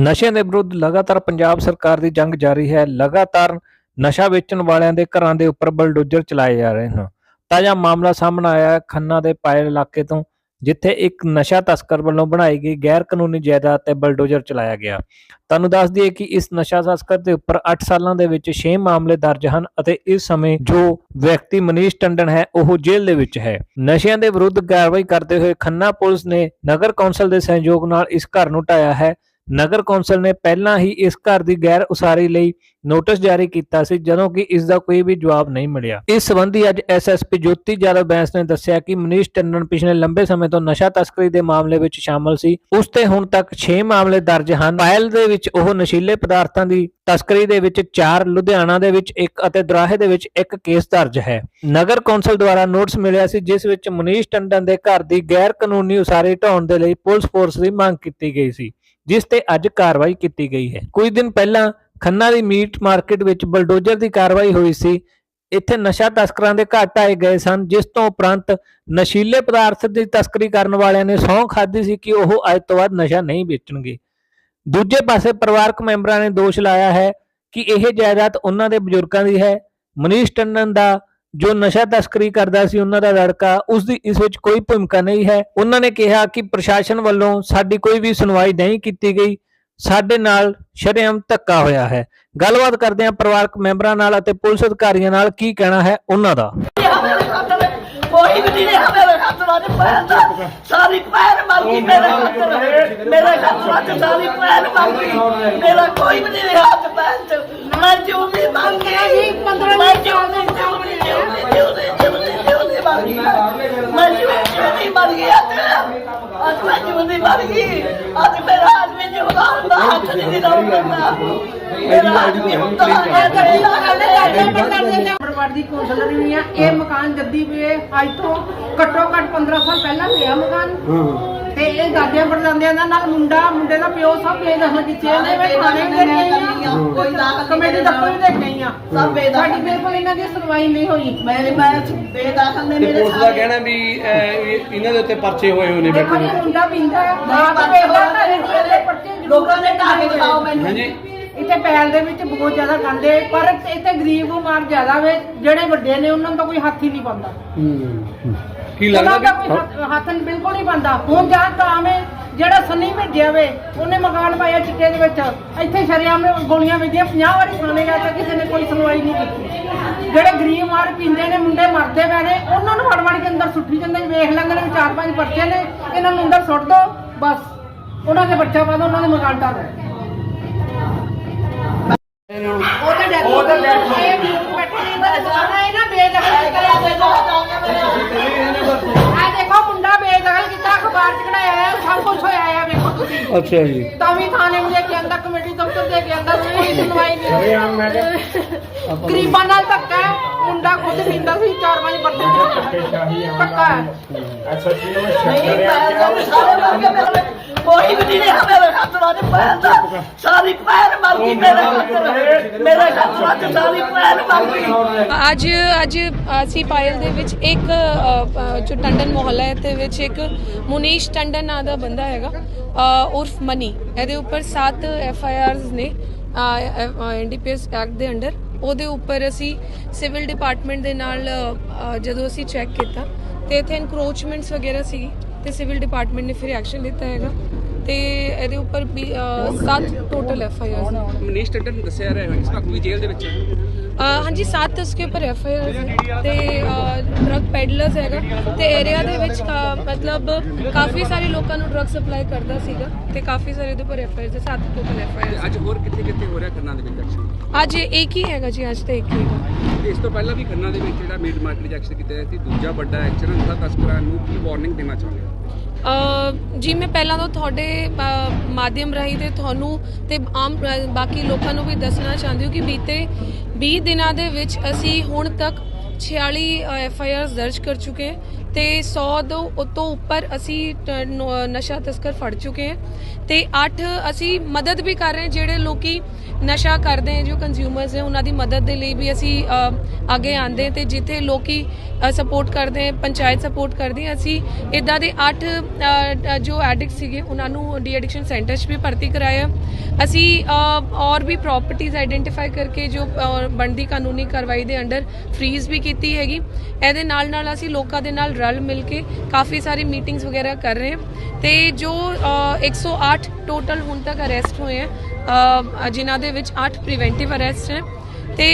ਨਸ਼ਿਆਂ ਦੇ ਵਿਰੁੱਧ ਲਗਾਤਾਰ ਪੰਜਾਬ ਸਰਕਾਰ ਦੀ ਜੰਗ ਜਾਰੀ ਹੈ। ਲਗਾਤਾਰ ਨਸ਼ਾ ਵੇਚਣ ਵਾਲਿਆਂ ਦੇ ਘਰਾਂ ਦੇ ਉੱਪਰ ਬਲਡੋਜ਼ਰ ਚਲਾਏ ਜਾ ਰਹੇ ਹਨ। ਤਾਜ਼ਾ ਮਾਮਲਾ ਸਾਹਮਣੇ ਆਇਆ ਖੰਨਾ ਦੇ ਪਾਇਲ ਇਲਾਕੇ ਤੋਂ, ਜਿੱਥੇ ਇੱਕ ਨਸ਼ਾ ਤਸਕਰ ਵੱਲੋਂ ਬਣਾਈ ਗਈ ਗੈਰ ਕਾਨੂੰਨੀ ਜਾਇਦਾਦ ਤੇ ਬਲਡੋਜ਼ਰ ਚਲਾਇਆ ਗਿਆ। ਤੁਹਾਨੂੰ ਦੱਸ ਦਈਏ ਕਿ ਇਸ ਨਸ਼ਾ ਤਸਕਰ ਦੇ ਉੱਪਰ 8 ਸਾਲਾਂ ਦੇ ਵਿੱਚ 6 ਮਾਮਲੇ ਦਰਜ ਹਨ ਅਤੇ ਇਸ ਸਮੇਂ ਜੋ ਵਿਅਕਤੀ ਮਨੀਸ਼ ਟੰਡਨ ਹੈ, ਉਹ ਜੇਲ੍ਹ ਦੇ ਵਿੱਚ ਹੈ। ਨਸ਼ਿਆਂ ਦੇ ਵਿਰੁੱਧ ਕਾਰਵਾਈ ਕਰਦੇ ਹੋਏ ਖੰਨਾ ਪੁਲਿਸ ਨੇ ਨਗਰ ਕੌਂਸਲ ਦੇ ਸਹਿਯੋਗ ਨਾਲ ਇਸ ਘਰ ਨੂੰ ਢਾਇਆ ਹੈ। ਨਗਰ ਕੌਂਸਲ ਨੇ ਪਹਿਲਾਂ ਹੀ ਇਸ ਘਰ ਦੀ ਗੈਰ ਉਸਾਰੀ ਲਈ ਨੋਟਿਸ ਜਾਰੀ ਕੀਤਾ ਸੀ, ਜਦੋਂ ਕਿ ਇਸ ਦਾ ਕੋਈ ਵੀ ਜਵਾਬ ਨਹੀਂ ਮਿਲਿਆ। ਇਸ ਸੰਬੰਧੀ ਅੱਜ ਐਸਐਸਪੀ ਜੋਤੀ ਜਾਦਵ ਬੈਂਸ ਨੇ ਦੱਸਿਆ ਕਿ ਮਨੀਸ਼ ਟੰਡਨ ਪਿਛਲੇ ਲੰਬੇ ਸਮੇਂ ਤੋਂ ਨਸ਼ਾ ਤਸਕਰੀ ਦੇ ਮਾਮਲੇ ਵਿੱਚ ਸ਼ਾਮਲ ਸੀ। ਉਸ ਤੇ ਹੁਣ ਤੱਕ 6 ਮਾਮਲੇ ਦਰਜ ਹਨ। ਫਾਈਲ ਦੇ ਵਿੱਚ ਉਹ ਨਸ਼ੀਲੇ ਪਦਾਰਥਾਂ ਦੀ ਤਸਕਰੀ ਦੇ ਵਿੱਚ 4 ਲੁਧਿਆਣਾ ਦੇ ਵਿੱਚ ਇੱਕ ਅਤੇ ਦਰਾਹੇ ਦੇ ਵਿੱਚ ਇੱਕ ਕੇਸ ਦਰਜ ਹੈ। ਨਗਰ ਕੌਂਸਲ ਦੁਆਰਾ ਨੋਟਿਸ ਮਿਲਿਆ ਸੀ, ਜਿਸ ਵਿੱਚ ਮਨੀਸ਼ ਟੰਡਨ ਦੇ ਘਰ ਦੀ ਗੈਰ ਕਾਨੂੰਨੀ ਉਸਾਰੀ ਢਾਉਣ ਦੇ ਲਈ ਪੁਲਿਸ ਫੋਰਸ ਦੀ ਮੰਗ ਕੀਤੀ ਗਈ ਸੀ। ਜਿਸ ਤੇ ਅੱਜ ਕਾਰਵਾਈ ਕੀਤੀ ਗਈ ਹੈ। ਕੁਝ ਦਿਨ ਪਹਿਲਾਂ ਖੰਨਾ ਦੀ ਮੀਟ ਮਾਰਕੀਟ ਵਿੱਚ ਬਲਡੋਜ਼ਰ ਦੀ ਕਾਰਵਾਈ ਹੋਈ ਸੀ। ਇੱਥੇ ਨਸ਼ਾ ਤਸਕਰਾਂ ਦੇ ਘਾਟ ਆਏ ਗਏ ਸਨ, ਜਿਸ ਤੋਂ ਉਪਰੰਤ ਨਸ਼ੀਲੇ ਪਦਾਰਥ ਦੀ ਤਸਕਰੀ ਕਰਨ ਵਾਲਿਆਂ ਨੇ ਸਹੁੰ ਖਾਧੀ ਸੀ ਕਿ ਉਹ ਅੱਜ ਤੋਂ ਬਾਅਦ ਨਸ਼ਾ ਨਹੀਂ ਵੇਚਣਗੇ। ਦੂਜੇ ਪਾਸੇ ਪਰਿਵਾਰਕ ਮੈਂਬਰਾਂ ਨੇ ਦੋਸ਼ ਲਾਇਆ ਹੈ ਕਿ ਇਹ ਜਾਇਦਾਦ ਉਹਨਾਂ ਦੇ ਬਜ਼ੁਰਗਾਂ ਦੀ ਹੈ। ਮਨੀਸ਼ ਟੰਡਨ ਦਾ ਜੋ ਨਸ਼ਾ ਤਸਕਰੀ ਕਰਦਾ ਸੀ, ਉਹਨਾਂ ਦਾ ਲੜਕਾ ਉਸ ਦੀ ਇਸ ਵਿੱਚ ਕੋਈ ਭੂਮਿਕਾ ਨਹੀਂ ਹੈ। ਉਹਨਾਂ ਨੇ ਕਿਹਾ ਕਿ ਪ੍ਰਸ਼ਾਸਨ ਵੱਲੋਂ ਸਾਡੀ ਕੋਈ ਵੀ ਸੁਣਵਾਈ ਨਹੀਂ ਕੀਤੀ ਗਈ। ਸਾਡੇ ਨਾਲ ਸ਼ਰੇਆਮ ਧੱਕਾ ਹੋਇਆ ਹੈ। ਗੱਲਬਾਤ ਕਰਦੇ ਹਾਂ ਪਰਿਵਾਰਕ ਮੈਂਬਰਾਂ ਨਾਲ ਅਤੇ ਪੁਲਿਸ ਅਧਿਕਾਰੀਆਂ ਨਾਲ ਕੀ ਕਹਿਣਾ ਹੈ ਉਹਨਾਂ ਦਾ। ਕੋਈ ਵੀ ਨਹੀਂ ਮੇਰੇ ਹੱਥ ਵਿੱਚ ਪੈਂਦਾ ਸਾਰੀ ਪੈਰ ਮਰ ਗਈ ਮੇਰੇ ਹੱਥ ਮੇਰੇ ਹੱਥ ਵਿੱਚ ਸਾਰੀ ਪੈਰ ਮਰ ਗਈ। ਮੇਰਾ ਕੋਈ ਵੀ ਨਹੀਂ ਹੱਥ ਪੈਰ ਮੈਂ ਜੋ ਵੀ ਮੰਗੇ 15 ਮਰ ਗਈ। ਅੱਜ ਮੇਰਾ ਆਦਮੀ ਜੋ ਹੁੰਦਾ ਹੱਥ ਨਹੀਂ ਲਾਉਂਦਾ ਮੇਰਾ ਆਦਮੀ ਹੁੰਦਾ ਹੈ ਤੇ ਬਰਬਾਦ ਦੀ ਕੌਂਸਲਰ ਵੀ ਆ ਇਹ ਮਕਾਨ ਜੱਦੀ ਪਏ ਅੱਜ ਤੋਂ ਘੱਟੋ ਘੱਟ 15 ਸਾਲ ਪਹਿਲਾਂ ਪਿਆ ਮਕਾਨ। ਤੇ ਇਹ ਦਾਦਿਆਂ ਪੜਦਾਦਿਆਂ ਦਾ ਨਾਲ ਮੁੰਡਾ ਮੁੰਡੇ ਦਾ ਪਿਓ ਸਭ ਬੇਦਖਲ ਕੀਤੇ ਨੇ ਮੈਂ ਥਾਣੇ ਵੀ ਦੇ ਗਈ ਆ। ਕੋਈ ਦਾਖਲ ਕਮੇਟੀ ਦਫ਼ਤਰ ਵੀ ਦੇ ਗਈ ਆ ਸਭ ਬੇਦਖਲ ਸਾਡੀ ਬਿਲਕੁਲ ਇਹਨਾਂ ਦੀ ਸੁਣਵਾਈ ਨਹੀਂ ਹੋਈ। ਮੇਰੇ ਮੈਂ ਬੇਦਾਖਲ ਨੇ ਤੇ ਮੇਰੇ ਪੁਲਿਸ ਦਾ ਕਹਿਣਾ ਵੀ ਅਹ, ਇਹ- ਇਹਨਾਂ ਦੇ ਉੱਤੇ ਪਰਚੇ ਹੋਏ ਹੋਏ ਨੇ ਦੇਖੋ ਬੈਠੇ ਮੁੰਡਾ ਪੀਂਦਾ ਹੈ ਬਾਪ ਵੇਖਦਾ ਘਰੇ ਵੇਲੇ ਪੱਟੇ ਜ਼ਰੂਰ ਲੋਕਾਂ ਨੇ ਢਾਹ ਕੇ ਦਿਖਾਓ ਮੈਨੂੰ। ਹਾਂਜੀ। ਇੱਥੇ ਪੈਲ ਦੇ ਵਿੱਚ ਬਹੁਤ ਜ਼ਿਆਦਾ ਗੰਦੇ ਪਰ ਇੱਥੇ ਗਰੀਬ ਮਾਰ ਜ਼ਿਆਦਾ ਵੇ ਜਿਹੜੇ ਵੱਡੇ ਨੇ ਉਹਨਾਂ ਨੂੰ ਤਾਂ ਕੋਈ ਹੱਥ ਹੀ ਨਹੀਂ ਪਾਉਂਦਾ। ਕੀ ਉਹਨਾਂ ਲੱਗਦਾ ਦਾ ਕੋਈ ਹੱਥ- ਹੱਥ ਨਹੀਂ ਬਿਲਕੁਲ ਨਹੀਂ ਪਾਉਂਦਾ ਹੁਣ ਜਾਂ ਤਾਂ ਆਵੇਂ ਜਿਹੜਾ ਸੰਨੀ ਭੇਜਿਆ ਵੇ ਉਹਨੇ ਮਕਾਨ ਪਾਇਆ ਚਿੱਟੇ ਦੇ ਵਿੱਚ। ਇੱਥੇ ਸ਼ਰਿਆਮ ਗੋਲੀਆਂ ਵੱਜੀਆਂ 50 ਵਾਰੀ ਥਾਣੇ ਗਿਆ ਤਾਂ ਕਿਸੇ ਨੇ ਕੋਈ ਸੁਣਵਾਈ ਨਹੀਂ ਕੀਤੀ। ਜਿਹੜੇ ਗਰੀਬ ਮਾਰ ਪੀਂਦੇ ਨੇ ਮੁੰਡੇ ਮਰਦੇ ਪਏ ਨੇ ਉਹਨਾਂ ਨੂੰ ਫੜ ਫੜ ਕੇ ਅੰਦਰ ਸੁੱਟੀ ਜਾਂਦੇ ਨੇ। ਵੇਖ ਲੈਂਦੇ ਨੇ ਵੀ ਚਾਰ ਪੰਜ ਪਰਚੇ ਨੇ ਇਹਨਾਂ ਨੂੰ ਅੰਦਰ ਸੁੱਟ ਦੋ ਬਸ। ਉਹਨਾਂ ਦੇ ਬੱਚਾ ਪਾ ਦੋ ਉਹਨਾਂ ਦੇ ਮਕਾਨ ਢਾਹ ਦੋ। ਉਹ ਤਾਂ ਡੈਥ ਉਹ ਤਾਂ ਡੈਥ ਇਹ ਬੈਠੇ ਹੈ ਨਾ ਬੇਦਖਲ ਕਰਿਆ ਦੇ ਆ ਦੇਖੋ ਮੁੰਡਾ ਬੇਦਖਲ ਕੀਤਾ ਅਖਬਾਰ ਚ ਕਢਾਇਆ ਹੈ ਸਭ ਕੁਝ ਹੋਇਆ ਹੈ ਵੇਖੋ ਤੁਸੀਂ ਅੱਛਾ ਜੀ। ਤਾਂ ਵੀ ਥਾਣੇ ਨੂੰ ਲੈ ਕੇ ਆਂਦਾ ਕਮੇਟੀ ਦਫ਼ਤਰ ਦੇ ਕੇ ਆਂਦਾ ਕੋਈ ਸੁਣਵਾਈ ਨਹੀਂ ਗਰੀਬਾਂ ਨਾਲ ਧੱਕਾ ਹੈ। ਮੁੰਡਾ ਖੁਦ ਪੀਂਦਾ ਸੀ ਚਾਰ ਪੰਜ ਬੱਤੇ ਧੱਕਾ ਹੈ। ਨਹੀਂ ਪੈਰ ਦਾ ਸਾਰੇ ਮਰ ਗਏ ਮੇਰੇ ਕੋਈ ਵੀ ਨਹੀਂ ਮੇਰੇ ਹੱਥ ਵਿੱਚ ਪੈਂਦਾ ਸਾਰੀ ਪੈਰ ਮਰ ਗਈ ਮੇਰੇ ਹੱਥ ਮੇਰੇ ਹੱਥ ਵਿੱਚ ਸਾਰੀ ਪੈਰ ਮਰ ਗਈ। ਅੱਜ ਅੱਜ ਅਸੀਂ ਪਾਇਲ ਦੇ ਵਿੱਚ ਇੱਕ ਅ, ਅ, ਜੋ ਟੰਡਨ ਮੁਹੱਲਾ ਹੈ ਤੇ ਵਿੱਚ ਇੱਕ ਮੁਨੀਸ਼ ਟੰਡਨ ਨਾਂ ਦਾ ਬੰਦਾ ਹੈਗਾ ਅ, ਉਰਫ ਮਨੀ। ਇਹਦੇ ਉੱਪਰ 7 ਐਫ ਆਈ ਆਰਸ ਨੇ ਐਨਡੀਪੀਐਸ ਐਕਟ ਦੇ ਅੰਡਰ ਉਹਦੇ ਉੱਪਰ ਅਸੀਂ ਸਿਵਲ ਡਿਪਾਰਟਮੈਂਟ ਦੇ ਨਾਲ ਜਦੋਂ ਅਸੀਂ ਚੈੱਕ ਕੀਤਾ ਤੇ ਇੱਥੇ ਇਨਕਰੋਚਮੈਂਟਸ ਵਗੈਰਾ ਸੀ ਤੇ ਸਿਵਲ ਡਿਪਾਰਟਮੈਂਟ ਨੇ ਫਿਰ ਐਕਸ਼ਨ ਲਿੱਤਾ ਹੈਗਾ। ਤੇ ਇਹਦੇ ਉੱਪਰ 7 total F I Rs Manish Tandon ਦੱਸਿਆ ਰਿਹਾ ਇਸ ਵਕਤ ਵੀ ਜੇਲ੍ਹ ਦੇ ਵਿੱਚ ਹੈ। ਅਹ ਹਾਂਜੀ सात उसके ऊपर एफ आई आर ਤੇ ਡਰਗ ਪੈਡਲਰਸ ਹੈਗਾ ਤੇ ਏਰੀਆ ਦੇ ਵਿੱਚ ਕਾ- ਮਤਲਬ ਕਾਫੀ ਸਾਰੇ ਲੋਕਾਂ ਨੂੰ ਡਰਗ ਸਪਲਾਈ ਕਰਦਾ ਸੀਗਾ ਤੇ ਕਾਫੀ ਸਾਰੇ ਦੇ ਉੱਪਰ ਐਫ ਆਈ ਆਰ ਦੇ ਸੱਤ ਟੋਟਲ ਐਫ ਆਈ ਤੇ ਅੱਜ ਹੋਰ ਕਿੱਥੇ ਕਿੱਥੇ ਹੋ ਰਿਹਾ ਖੰਨਾ ਦੇ ਵਿੱਚ ਐਕਸ਼ਨ ਆਰ ਅੱਜ ਇੱਕ ਹੀ ਹੈਗਾ ਜੀ ਅੱਜ ਤਾਂ ਇੱਕ ਹੀ ਹੈਗਾ ਤੇ ਇਸ ਤੋਂ ਪਹਿਲਾਂ ਵੀ ਖੰਨਾ ਦੇ ਵਿੱਚ ਜਿਹੜਾ ਮੀਟ ਮਾਰਕੀਟ ਐਕਸ਼ਨ ਕੀਤਾ ਗਿਆ ਸੀ ਦੂਜਾ ਵੱਡਾ ਐਕਸ਼ਨ ਨਸ਼ਾ ਤਸਕਰਾਂ ਨੂੰ ਕੀ ਵਾਰਨਿੰਗ ਦੇਣਾ ਚਾਹੁੰਦੇ ਹੋ ਅਹ ਜੀ ਮੈਂ ਪਹਿਲਾਂ ਤੋਂ ਤੁਹਾਡੇ ਅਹ, ਮਾਧਿਅਮ ਰਾਹੀਂ ਤੇ ਤੁਹਾਨੂੰ ਤੇ ਆਮ ਅਹ, ਬਾਕੀ ਲੋਕਾਂ ਨੂੰ ਵੀ ਦੱਸਣਾ ਚਾਹੁੰਦੀ ਹਾਂ ਕਿ ਬੀਤੇ 20 ਦਿਨਾਂ ਦੇ ਵਿੱਚ ਅਸੀਂ ਹੁਣ ਤੱਕ 46 ਐਫ ਆਈ ਆਰ ਦਰਜ ਕਰ ਚੁੱਕੇ ਤੇ 100 ਤੋਂ ਤੋਂ ਉੱਪਰ ਅਸੀਂ ਨਸ਼ਾ ਤਸਕਰ ਫੜ ਚੁੱਕੇ ਹਾਂ ਤੇ 8 ਅਸੀਂ ਮਦਦ ਵੀ ਕਰ ਰਹੇ ਹਾਂ, ਜਿਹੜੇ ਲੋਕੀ ਨਸ਼ਾ ਕਰਦੇ ਹੈ, ਜੋ ਕੰਜ਼ਿਊਮਰਸ ਹੈ, ਉਹਨਾਂ ਦੀ ਮਦਦ ਦੇ ਲਈ ਵੀ ਅਸੀਂ ਅੱਗੇ ਆਂਦੇ ਹਾਂ ਤੇ ਜਿੱਥੇ ਲੋਕੀ ਸਪੋਰਟ ਕਰਦੇ ਹੈ, ਪੰਚਾਇਤ ਸਪੋਰਟ ਕਰਦੀ ਹੈ, ਅਸੀਂ ਇਦਾਂ ਦੇ 8 ਜੋ ਐਡਿਕਟ ਸੀਗੇ, ਉਹਨਾਂ ਨੂੰ ਡੀ ਐਡਿਕਸ਼ਨ ਸੈਂਟਰ 'ਚ ਵੀ ਭਰਤੀ ਕਰਾਇਆ। ਅਸੀਂ ਔਰ ਵੀ ਪ੍ਰਾਪਰਟੀਆਂ ਆਈਡੈਂਟੀਫਾਈ ਕਰਕੇ ਜੋ ਬਣਦੀ ਕਾਨੂੰਨੀ ਕਾਰਵਾਈ ਦੇ ਅੰਡਰ ਫ੍ਰੀਜ਼ ਵੀ ਕੀਤੀ ਹੈਗੀ। ਇਹਦੇ ਨਾਲ ਨਾਲ ਅਸੀਂ ਲੋਕਾਂ ਦੇ ਨਾਲ ਰਲ ਮਿਲ ਕੇ ਕਾਫੀ ਸਾਰੀ ਮੀਟਿੰਗਸ ਵਗੈਰਾ ਕਰ ਰਹੇ ਹਾਂ। ਤੇ ਜੋ ਅ, 108 ਟੋਟਲ ਹੁਣ ਤੱਕ ਅਰੈਸਟ ਹੋਏ ਹੈ ਅ, ਜਿਨ੍ਹਾਂ ਦੇ ਵਿੱਚ 8 ਪ੍ਰੀਵੈਂਟਿਵ ਅਰੈਸਟ ਹੈ। ਤੇ